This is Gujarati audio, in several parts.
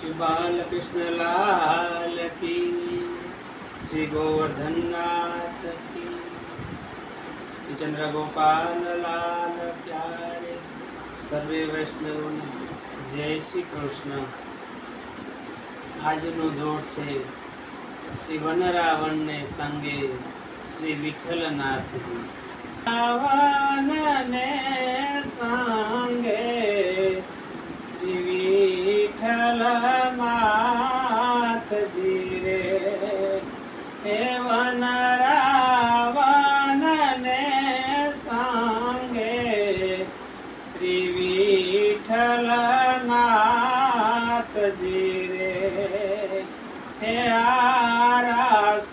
શ્રી બાલકૃષ્ણ લાલ કી. શ્રી ગોવર્ધનનાથ કી. શ્રી ચંદ્ર ગોપાલ લાલ પ્યારે. સર્વે વૈષ્ણવને જય શ્રી કૃષ્ણ. આજનો દોડ છે. શ્રી વનરાવણને સંગે શ્રી વિઠ્ઠલનાથજી. આવાનને સંગે વિઠ્ઠલનાથજી રે. હે આરસ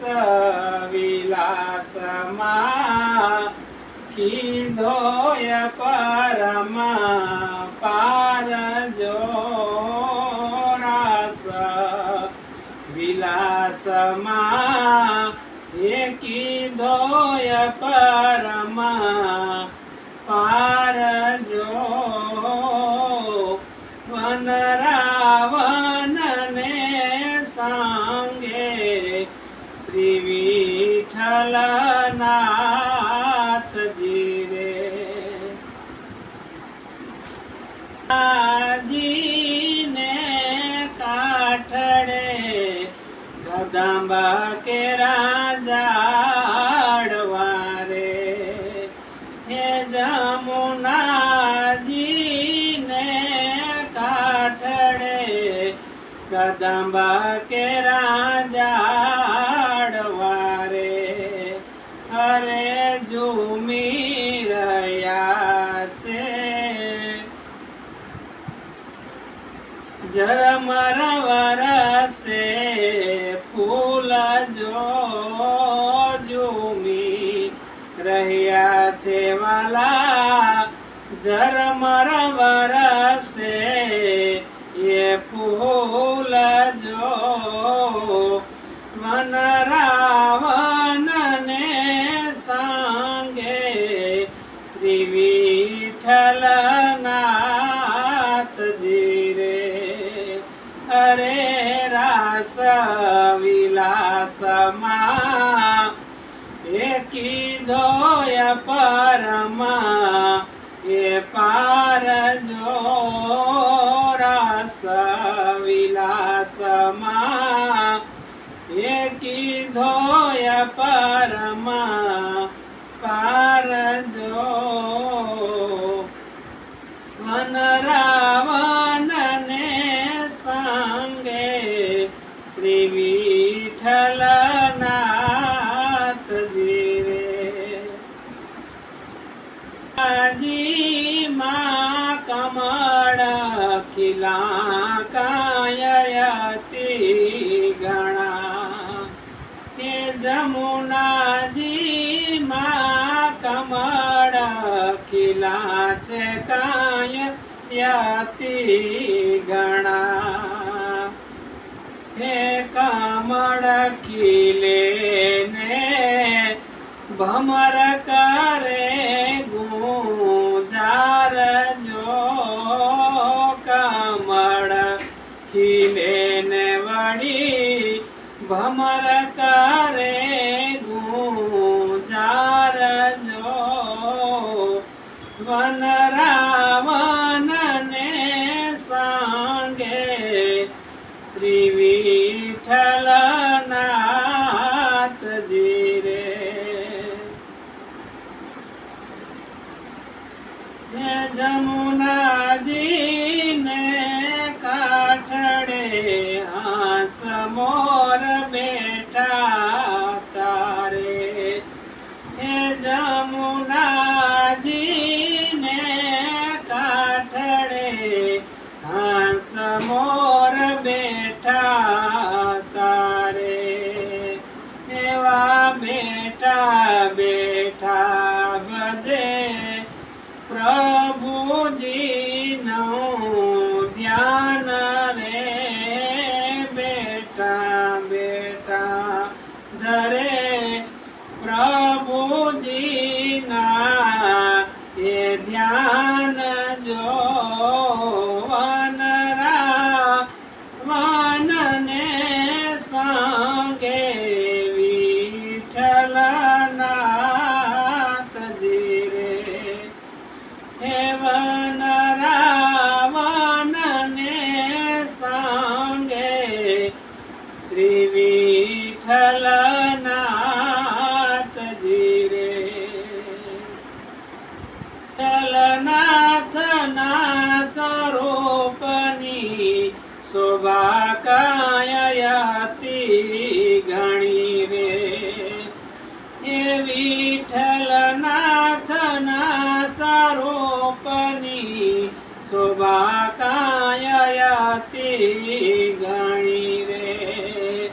વિલાસમાં કીધોય પરમ પાર જો રાસ વિલાસમાં એ કીધોય પરમ પાર કદંબા કે રાજાડવા રે અરે ઝૂમી રહ્યા છે. જરમર વરસે ફૂલ જો ઝૂમી રહ્યા છે વાલા જરમર વરસે ફૂલ જો વનરાવનને સાંગે શ્રી વિઠ્ઠલનાથજી રે. અરે રાસ વિલાસમાં એકી ધોય પરમા એ પાર જો વિલાસમાં એ કીધો પરમા ખીલા કાયયતિ ગણા હે જમુનાજી માં કમળ ખીલા છે કાય યતી ગણા હે કમળ ખીલે ને ભમર કરે ભમર કરે ગુજાર જો વનરાવનને સાંગે શ્રી વિઠ્ઠલનાથજી રે. હે જમુનાજીને કાઠડે હાસ મોર બેઠા તારે. હે જમુનાજીને કાઠડે હાંસ મોર બેઠા તારે. એવા બેઠા બેઠા બજે પ્રભુજીનું પ્રભુજીના એ ધ્યાન જો વનરા વનને સંગે વિઠલનાથજી રે. હે વનરા વનને સંગે શ્રી વિઠલના ઘણી રે. એ વિઠ્ઠલનાથના સ્વરૂપની શોભા કાયતી ગણી રે.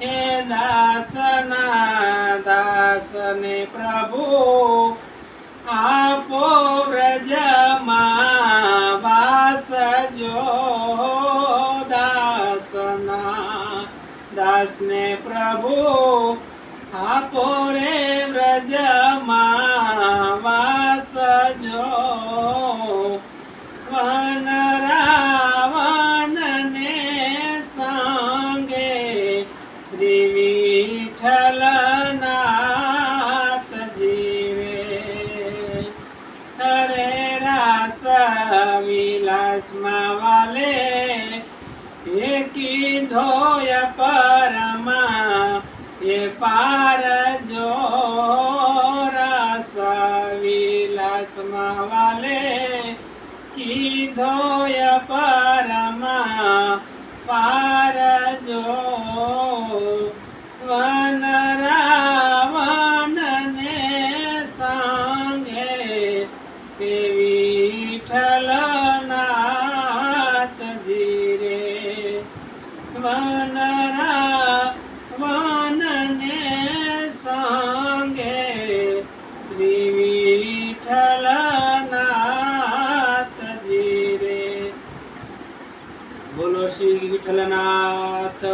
હે દાસના દાસને પ્રભુ આપો વ્રજમાં દાસને પ્રભુ આપો રે વ્રજમાં વાસ જો વન રાવણને સંગે શ્રી વિઠ્ઠલનાથજી રે. હરે રાસ વિલાસમાં વાલે એ કીધોય પરમા એ પાર જો રસ વિલાસમાં વાલે. કીધોય પરમા પાર જો વન રાવણને સંગે હે વિઠ્ઠલનાથજી શ્રી વિઠ્ઠલનાથ